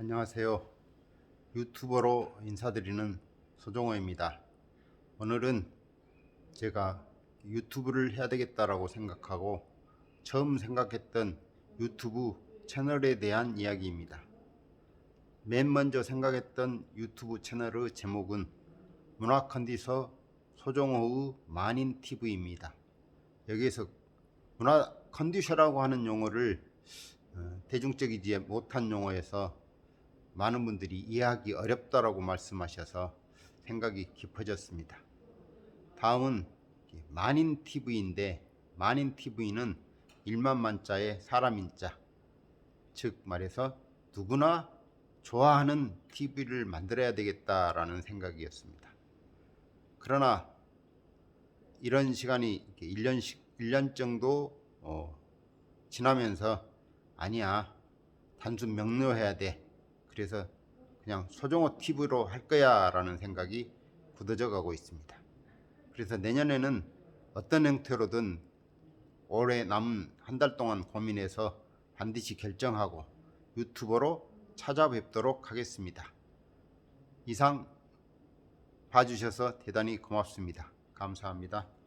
안녕하세요. 유튜버로 인사드리는 소종호입니다. 오늘은 제가 유튜브를 해야 되겠다라고 생각하고 처음 생각했던 유튜브 채널에 대한 이야기입니다. 맨 먼저 생각했던 유튜브 채널의 제목은 문화 컨디서 소종호의 만인 TV입니다. 여기에서 문화 컨디셔라고 하는 용어를 어, 대중적이지 못한 용어에서 많은 분들이 이해하기 어렵다라고 말씀하셔서 생각이 깊어졌습니다. 다음은 만인 TV인데 만인 TV는 1만 만자의 사람인자 즉 말해서 누구나 좋아하는 TV를 만들어야 되겠다라는 생각이었습니다. 그러나 이런 시간이 1년씩 1년 정도 어, 지나면서 아니야 단순 명료해야 돼 그래서 그냥 소정호 TV로 할 거야 라는 생각이 굳어져 가고 있습니다. 그래서 내년에는 어떤 형태로든 올해 남은 한 달 동안 고민해서 반드시 결정하고 유튜버로 찾아뵙도록 하겠습니다. 이상 봐주셔서 대단히 고맙습니다. 감사합니다.